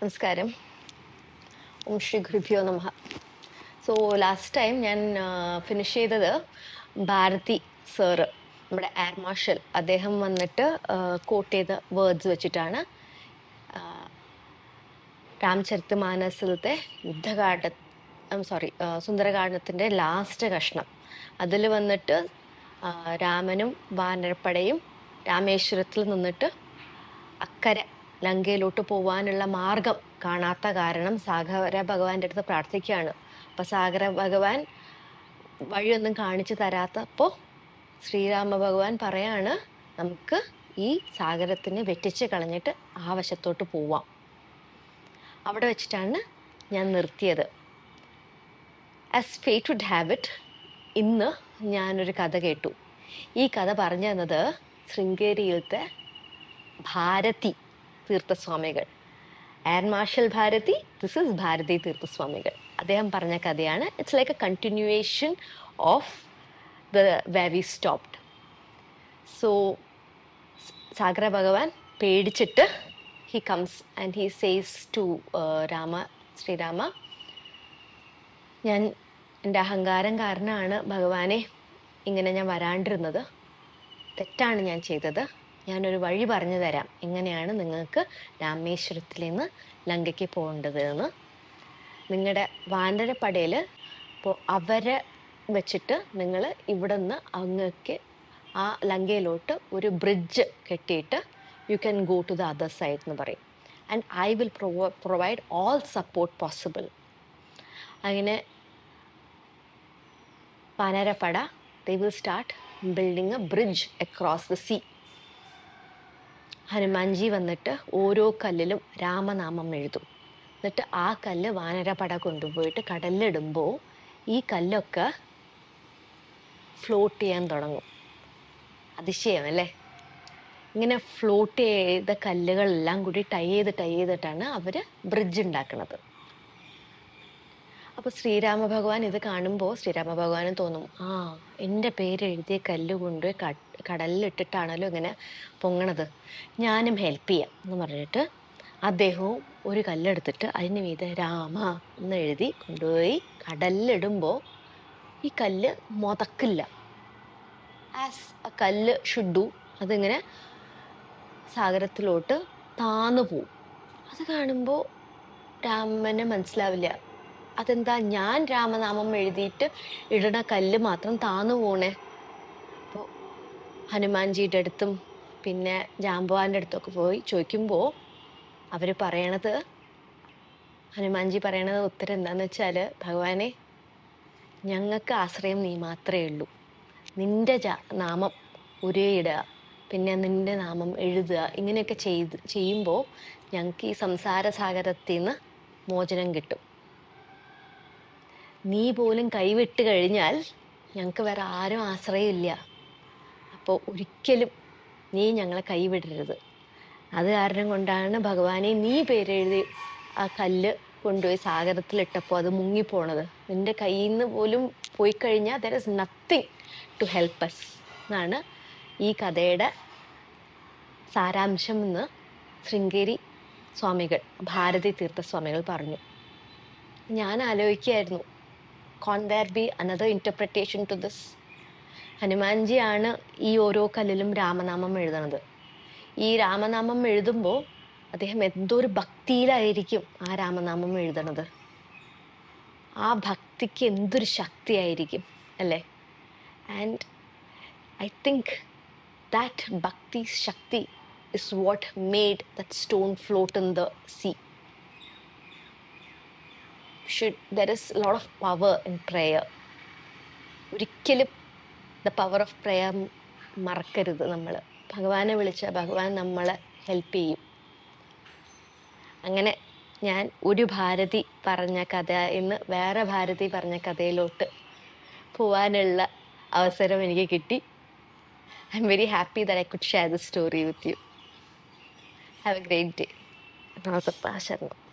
നമസ്കാരം. ഓം ശ്രീ ഗുരുഭ്യോ നമ. സോ ലാസ്റ്റ് ടൈം ഞാൻ ഫിനിഷ് ചെയ്തത് ഭാരതി സാറ് നമ്മുടെ എയർ മാർഷൽ അദ്ദേഹം വന്നിട്ട് കോട്ട് ചെയ്ത വേർഡ്സ് വെച്ചിട്ടാണ് രാംചരിത് മാനസത്തെ യുദ്ധകാഠ സോറി സുന്ദരകാണ്ഡത്തിന്റെ ലാസ്റ്റ് കഷ്ണം. അതിൽ വന്നിട്ട് രാമനും വാനരപ്പടയും രാമേശ്വരത്തിൽ നിന്നിട്ട് അക്കരെ ലങ്കയിലോട്ട് പോവാനുള്ള മാർഗം കാണാത്ത കാരണം സാഗര ഭഗവാന്റെ അടുത്ത് പ്രാർത്ഥിക്കുകയാണ്. അപ്പൊ സാഗര ഭഗവാൻ വഴിയൊന്നും കാണിച്ചു തരാത്തപ്പോൾ ശ്രീരാമ ഭഗവാൻ പറയാണ് നമുക്ക് ഈ സാഗരത്തിനെ വെട്ടിച്ച് കളഞ്ഞിട്ട് ആ വശത്തോട്ട് പോവാം. അവിടെ വെച്ചിട്ടാണ് ഞാൻ നിർത്തിയത്. ആസ് ഫേറ്റ് വുഡ് ഹാബിറ്റ് ഇന്ന് ഞാനൊരു കഥ കേട്ടു. ഈ കഥ പറഞ്ഞു തന്നത് ശൃംഗേരിയിലത്തെ Bharati തീർത്ഥസ്വാമികൾ. Air marshal Bharati this is Bharati തീർത്ഥസ്വാമികൾ അദ്ദേഹം പറഞ്ഞ കഥയാണ്. It's like a continuation of the way we stopped so Sagara ഭഗവാൻ പേടിച്ചിട്ട് he comes and he says to Rama Sri Rama ഞാൻ എന്റെ അഹങ്കാരം കാരണമാണ് ഭഗവാനെ ഇങ്ങനെ ഞാൻ വരാണ്ടിരുന്നത്. തെറ്റാണ് ഞാൻ ചെയ്തത്. ഞാനൊരു വഴി പറഞ്ഞു തരാം. എങ്ങനെയാണ് നിങ്ങൾക്ക് രാമേശ്വരത്തിൽ നിന്ന് ലങ്കയ്ക്ക് പോകേണ്ടത് എന്ന്. നിങ്ങളുടെ വാനരപ്പടയിൽ ഇപ്പോൾ അവരെ വെച്ചിട്ട് നിങ്ങൾ ഇവിടെ നിന്ന് അങ്ങക്ക് ആ ലങ്കയിലോട്ട് ഒരു ബ്രിഡ്ജ് കെട്ടിയിട്ട് you can go to the other side എന്ന് പറയും. And I will provi provide all support possible അങ്ങനെ പനരപ്പട they will start building a bridge across the sea Hanumanji വന്നിട്ട് ഓരോ കല്ലിലും രാമനാമം എഴുതും. എന്നിട്ട് ആ കല്ല് വാനരപട കൊണ്ടുപോയിട്ട് കടലിലിടുമ്പോൾ ഈ കല്ലൊക്കെ ഫ്ലോട്ട് ചെയ്യാൻ തുടങ്ങും. അതിശയം അല്ലേ? ഇങ്ങനെ ഫ്ലോട്ട് ചെയ്ത കല്ലുകളെല്ലാം കൂടി ടൈ ചെയ്ത് ടൈ ചെയ്തിട്ടാണ് അവർ ബ്രിഡ്ജ് ഉണ്ടാക്കുന്നത് അപ്പോൾ ശ്രീരാമ ഭഗവാൻ ഇത് കാണുമ്പോൾ ശ്രീരാമ ഭഗവാനും തോന്നും ആ എന്റെ പേര് എഴുതിയ കല്ല് കൊണ്ട് കടലിലിട്ടിട്ടാണല്ലോ ഇങ്ങനെ പൊങ്ങണത്. ഞാനും ഹെൽപ്പ് ചെയ്യാം എന്ന് പറഞ്ഞിട്ട് അദ്ദേഹവും ഒരു കല്ലെടുത്തിട്ട് അതിന് മീതെ രാമ എന്ന് എഴുതി കൊണ്ടുപോയി കടലിലിടുമ്പോൾ ഈ കല്ല് മുതക്കില്ല. ആസ് എ കല്ല് ഷുഡു അതിങ്ങനെ സാഗരത്തിലോട്ട് താന്നു പോവും. അത് കാണുമ്പോൾ രാമന് മനസ്സിലാവില്ല. അതെന്താ ഞാൻ രാമനാമം എഴുതിയിട്ട് ഇടണ കല്ല് മാത്രം താന്നു പോണേ? ഹനുമാൻജിയുടെ അടുത്തും പിന്നെ ജാമ്പവാന്റെ അടുത്തൊക്കെ പോയി ചോദിക്കുമ്പോൾ അവർ പറയണത് ഹനുമാൻജി പറയണത് ഉത്തരം എന്താണെന്ന് വെച്ചാൽ ഭഗവാനെ ഞങ്ങൾക്ക് ആശ്രയം നീ മാത്രമേ ഉള്ളൂ. നിന്റെ ജാ നാമം ഒരേ ഇടുക പിന്നെ നിന്റെ നാമം എഴുതുക ഇങ്ങനെയൊക്കെ ചെയ്ത് ചെയ്യുമ്പോൾ ഞങ്ങൾക്ക് ഈ സംസാര സാഗരത്തിൽ നിന്ന് മോചനം കിട്ടും. നീ പോലും കൈവിട്ട് കഴിഞ്ഞാൽ ഞങ്ങൾക്ക് വേറെ ആരും ആശ്രയമില്ല. അപ്പോൾ ഒരിക്കലും നീ ഞങ്ങളെ കൈവിടരുത്. അത് കാരണം കൊണ്ടാണ് ഭഗവാനെ നീ പേരെഴുതി ആ കല്ല് കൊണ്ടുപോയി സാഗരത്തിലിട്ടപ്പോൾ അത് മുങ്ങിപ്പോണത്. നിന്റെ കയ്യിൽ നിന്ന് പോലും പോയി കഴിഞ്ഞാൽ there is nothing to help us എന്നാണ് ഈ കഥയുടെ സാരാംശം എന്ന് ശൃംഗേരി സ്വാമികൾ ഭാരതി തീർത്ഥസ്വാമികൾ പറഞ്ഞു. ഞാൻ ആലോചിക്കുകയായിരുന്നു can there be another interpretation to this ഹനുമാൻജിയാണ് ഈ ഓരോ കല്ലിലും രാമനാമം എഴുതണത്. ഈ രാമനാമം എഴുതുമ്പോൾ അദ്ദേഹം എന്തൊരു ഭക്തിയിലായിരിക്കും ആ രാമനാമം എഴുതണത്. ആ ഭക്തിക്ക് എന്തൊരു ശക്തിയായിരിക്കും അല്ലേ? And I think that bhakti shakti is what made that stone float in the sea should there is lot of power in prayer ഒരിക്കലും ദ പവർ ഓഫ് പ്രെയർ മറക്കരുത് നമ്മൾ ഭഗവാനെ വിളിച്ചാൽ ഭഗവാൻ നമ്മളെ ഹെൽപ്പ് ചെയ്യും. അങ്ങനെ ഞാൻ ഒരു ഭാരതി പറഞ്ഞ കഥ ഇന്ന് വേറെ ഭാരതി പറഞ്ഞ കഥയിലോട്ട് പോവാനുള്ള അവസരം എനിക്ക് കിട്ടി. I am very happy that I could share the story with you have a great day namaste ശരണം